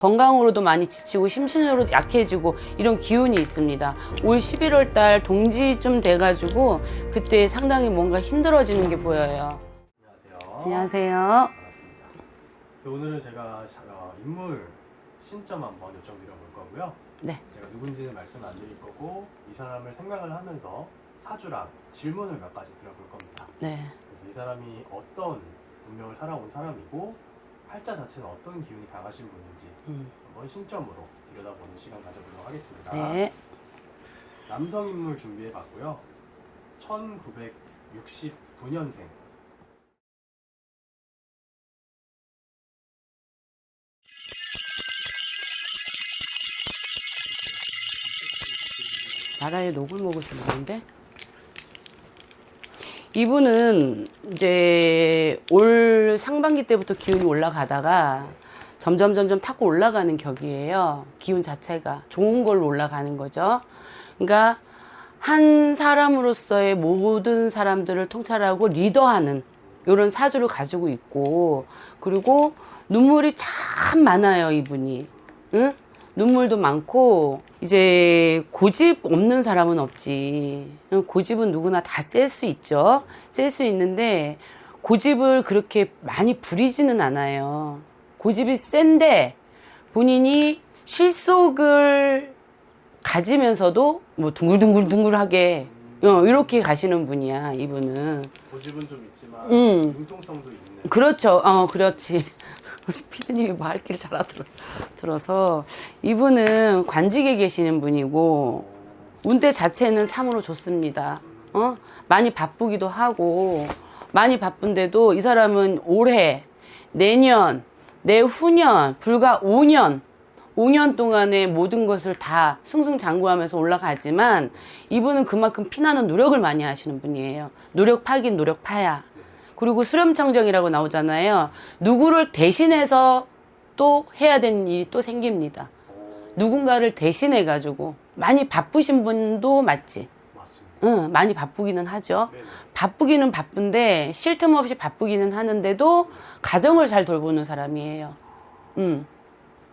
건강으로도 많이 지치고 심신으로 약해지고 이런 기운이 있습니다. 올 11월 달 동지쯤 돼가지고 그때 상당히 뭔가 힘들어지는 게 보여요. 안녕하세요. 안녕하세요. 반갑습니다. 그래서 오늘은 제가 사- 어, 인물 신점 한번 여쭤드려 볼 거고요. 네. 제가 누군지는 말씀 안 드릴 거고 이 사람을 생각을 하면서 사주랑 질문을 몇 가지 드려볼 겁니다. 네. 그래서 이 사람이 어떤 운명을 살아온 사람이고 팔자 자체는 어떤 기운이 강하신 분인지 음, 한번 신점으로 들여다보는 시간 가져보도록 하겠습니다. 네. 남성 인물 준비해 봤고요. 1969년생. 나라에 녹을 먹으시는 건데 이분은 이제 올 상반기 때부터 기운이 올라가다가 점점 점점 타고 올라가는 격이에요. 기운 자체가 좋은 걸로 올라가는 거죠. 그러니까 한 사람으로서의 모든 사람들을 통찰하고 리더하는 이런 사주를 가지고 있고 그리고 눈물이 참 많아요 이분이. 응? 눈물도 많고 이제 고집 없는 사람은 없지. 응, 고집은 누구나 다 셀 수 있죠. 셀 수 있는데 고집을 그렇게 많이 부리지는 않아요. 고집이 센데 본인이 실속을 가지면서도 뭐 둥글둥글둥글하게 어, 이렇게 가시는 분이야 이분은. 고집은 좀 있지만 음. 융통성도 있는. 그렇죠. 어, 그렇지. 우리 피디님이 말길 잘 알아들어, 들어서 이분은 관직에 계시는 분이고 운대 자체는 참으로 좋습니다. 어? 많이 바쁘기도 하고 많이 바쁜데도 이 사람은 올해, 내년, 내후년, 불과 5년 5년 동안의 모든 것을 다 승승장구하면서 올라가지만 이분은 그만큼 피나는 노력을 많이 하시는 분이에요. 노력 파긴 노력 파야. 그리고 수렴청정이라고 나오잖아요. 누구를 대신해서 또 해야 되는 일이 또 생깁니다. 누군가를 대신해 가지고 많이 바쁘신 분도 맞지. 맞습니다. 응, 많이 바쁘기는 하죠. 네네. 바쁘기는 바쁜데 쉴 틈 없이 바쁘기는 하는데도 가정을 잘 돌보는 사람이에요. 음.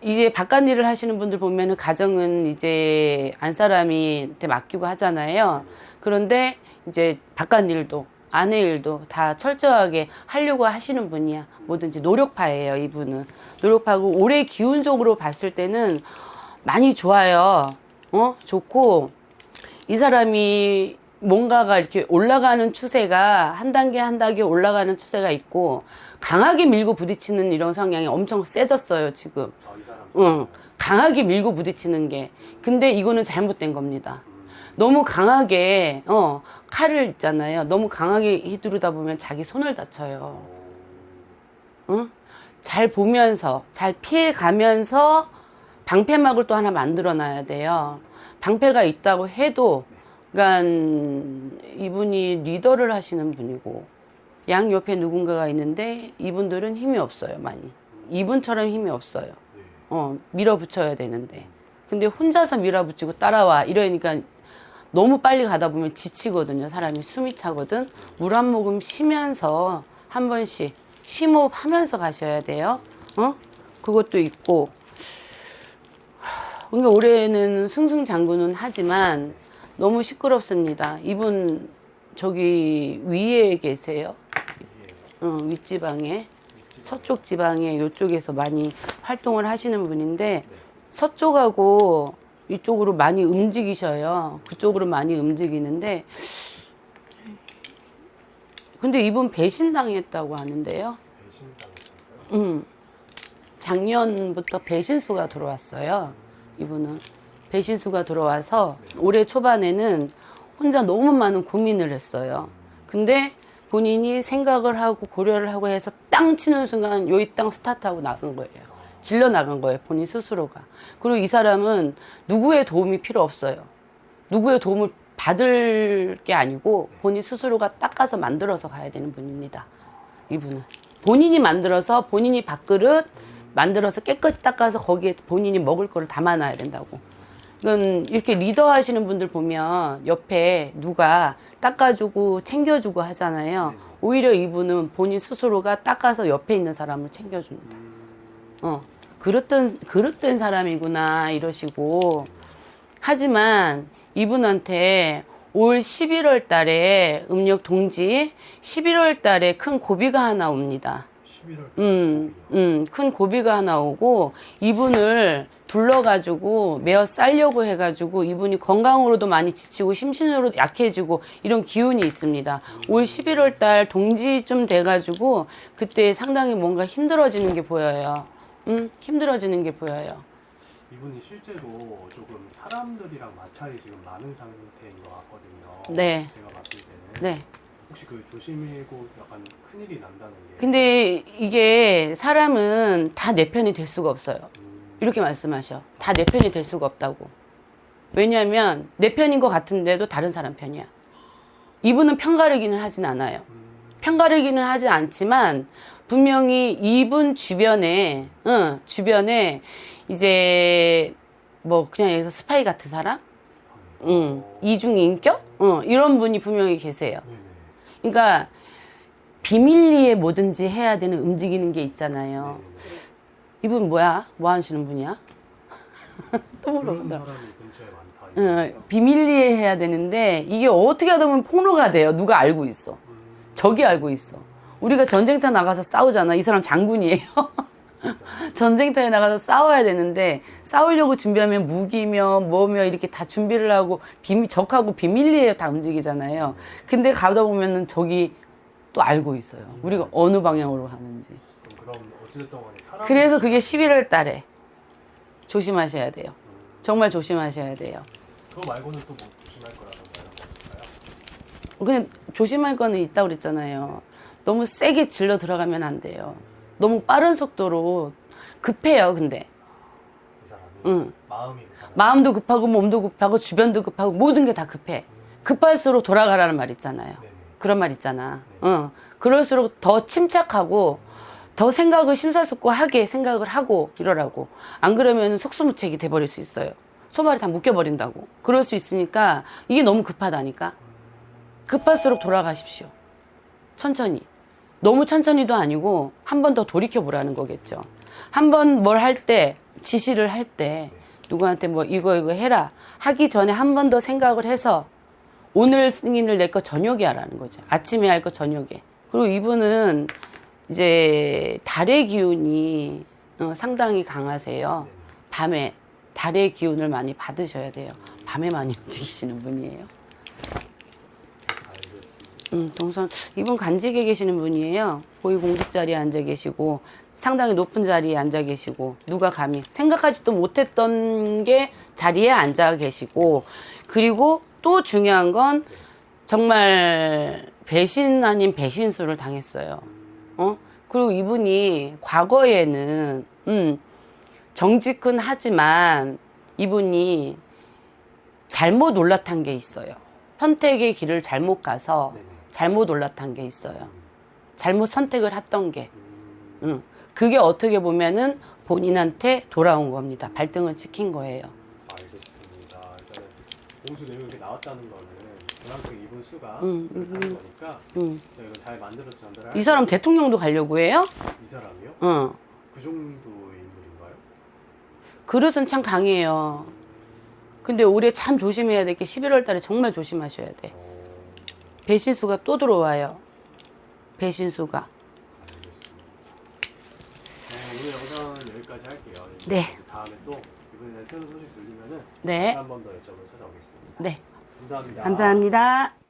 이제 바깥 일을 하시는 분들 보면은 가정은 이제 안 사람이한테 맡기고 하잖아요. 그런데 이제 바깥 일도 아내 일도 다 철저하게 하려고 하시는 분이야. 뭐든지 노력파예요, 이분은. 노력파고 올해 기운적으로 봤을 때는 많이 좋아요. 어? 좋고 이 사람이 뭔가가 이렇게 올라가는 추세가 한 단계 한 단계 올라가는 추세가 있고 강하게 밀고 부딪히는 이런 성향이 엄청 세졌어요 지금. 아, 이 사람. 응, 강하게 밀고 부딪히는 게. 근데 이거는 잘못된 겁니다. 너무 강하게 어 칼을 있잖아요. 너무 강하게 휘두르다 보면 자기 손을 다쳐요. 응? 잘 보면서 잘 피해 가면서 방패막을 또 하나 만들어 놔야 돼요. 방패가 있다고 해도 그러니까 이분이 리더를 하시는 분이고 양 옆에 누군가가 있는데 이분들은 힘이 없어요, 많이. 이분처럼 힘이 없어요. 네. 어, 밀어붙여야 되는데. 근데 혼자서 밀어붙이고 따라와. 이러니까 너무 빨리 가다 보면 지치거든요. 사람이 숨이 차거든. 물 한 모금 쉬면서 한 번씩 심호흡 하면서 가셔야 돼요. 어? 그것도 있고. 그러니까 올해는 승승장구는 하지만 너무 시끄럽습니다. 이분 저기 위에 계세요. 어, 윗지방에. 서쪽 지방에 이쪽에서 많이 활동을 하시는 분인데 서쪽하고 이쪽으로 많이 움직이셔요. 그쪽으로 많이 움직이는데 근데 이분 배신당했다고 하는데요. 음, 작년부터 배신수가 들어왔어요. 이분은 배신수가 들어와서 올해 초반에는 혼자 너무 많은 고민을 했어요. 근데 본인이 생각을 하고 고려를 하고 해서 땅 치는 순간 여기 땅 스타트하고 나간 거예요. 질러 나간 거예요. 본인 스스로가. 그리고 이 사람은 누구의 도움이 필요 없어요. 누구의 도움을 받을 게 아니고 본인 스스로가 닦아서 만들어서 가야 되는 분입니다. 이분은. 본인이 만들어서 본인이 밥그릇 만들어서 깨끗이 닦아서 거기에 본인이 먹을 거를 담아놔야 된다고. 이건 이렇게 리더 하시는 분들 보면 옆에 누가 닦아주고 챙겨주고 하잖아요. 오히려 이분은 본인 스스로가 닦아서 옆에 있는 사람을 챙겨줍니다. 어. 그릇된 그릇된 사람이구나 이러시고 하지만 이분한테 올 11월 달에 음력 동지 11월 달에 큰 고비가 하나 옵니다. 11월 음, 음, 큰 고비가 하나 오고 이분을 둘러가지고 메어 싸려고 해가지고 이분이 건강으로도 많이 지치고 심신으로 약해지고 이런 기운이 있습니다. 올 11월 달 동지쯤 돼가지고 그때 상당히 뭔가 힘들어지는 게 보여요. 음, 힘들어지는 게 보여요. 이분이 실제로 조금 사람들이랑 마찰이 지금 많은 상태인 것 같거든요. 네. 제가 봤을 때는 네. 혹시 그 조심이고 약간 큰일이 난다는 게 근데 이게 사람은 다 내 편이 될 수가 없어요. 음, 이렇게 말씀하셔. 다 내 편이 될 수가 없다고. 왜냐하면 내 편인 것 같은데도 다른 사람 편이야. 이분은 편가르기는 하진 않아요. 음, 편가르기는 하지 않지만 분명히 이분 주변에, 응, 주변에 이제 뭐 그냥 여기서 스파이 같은 사람, 응, 어, 이중 인격, 응, 이런 분이 분명히 계세요. 네네. 그러니까 비밀리에 뭐든지 해야 되는 움직이는 게 있잖아요. 네네네. 이분 뭐야? 뭐 하시는 분이야? 또 물어본다. 응, 이거죠? 비밀리에 해야 되는데 이게 어떻게 하다 보면 폭로가 돼요. 누가 알고 있어. 음, 적이 알고 있어. 우리가 전쟁터 나가서 싸우잖아. 이 사람 장군이에요. 전쟁터에 나가서 싸워야 되는데 싸우려고 준비하면 무기며 뭐며 이렇게 다 준비를 하고 비밀, 적하고 비밀리에 다 움직이잖아요. 근데 가다 보면은 적이 또 알고 있어요. 우리가 어느 방향으로 가는지. 그래서 그게 11월 달에 조심하셔야 돼요. 음, 정말 조심하셔야 돼요. 그거 말고는 또 뭐 조심할 거라던가 이런 거 있을까요? 그냥 조심할 거는 있다고 그랬잖아요. 너무 세게 질러 들어가면 안 돼요. 너무 빠른 속도로 급해요, 근데. 이 사람이 응. 마음이 급하다. 마음도 급하고 몸도 급하고 주변도 급하고 모든 게 다 급해. 급할수록 돌아가라는 말 있잖아요. 네네. 그런 말 있잖아. 응. 그럴수록 더 침착하고 더 생각을 심사숙고하게 생각을 하고 이러라고. 안 그러면 속수무책이 돼버릴 수 있어요. 소말이 다 묶여버린다고. 그럴 수 있으니까 이게 너무 급하다니까. 급할수록 돌아가십시오. 천천히. 너무 천천히도 아니고 한 번 더 돌이켜 보라는 거겠죠. 한 번 뭘 할 때, 지시를 할 때, 누구한테 뭐 이거 이거 해라. 하기 전에 한 번 더 생각을 해서 오늘 승인을 낼 거 저녁에 하라는 거죠. 아침에 할 거 저녁에. 그리고 이분은 이제 달의 기운이 어, 상당히 강하세요. 밤에 달의 기운을 많이 받으셔야 돼요. 밤에 많이 움직이시는 분이에요. 음, 동선 이분 간직에 계시는 분이에요. 고위 공직 자리에 앉아 계시고 상당히 높은 자리에 앉아 계시고 누가 감히 생각하지도 못했던 게 자리에 앉아 계시고 그리고 또 중요한 건 정말 배신 아닌 배신수를 당했어요. 어? 그리고 이분이 과거에는 음, 정직은 하지만 이분이 잘못 올라탄 게 있어요. 선택의 길을 잘못 가서 네네. 잘못 올라탄 게 있어요. 잘못 선택을 했던 게. 음, 응. 그게 어떻게 보면은 본인한테 돌아온 겁니다. 발등을 찍힌 거예요. 알겠습니다. 일단은 공수 내용이 나왔다는 거는 그만큼 이분 수가 음, 그렇다는 거니까 응. 저희가 잘 만들어서 전달할 이 사람 대통령도 가려고 해요? 이 사람이요? 응. 그 정도의 인물인가요? 그릇은 참 강해요. 근데 올해 참 조심해야 될 게 11월 달에 정말 조심하셔야 돼. 어, 배신수가 또 들어와요. 배신수가. 네, 오늘 영상은 여기까지 할게요. 네. 다음에 또 이번에 새로운 소식 들리면은 네. 다시 한번 더 여쭤보러 찾아오겠습니다. 네. 감사합니다. 감사합니다.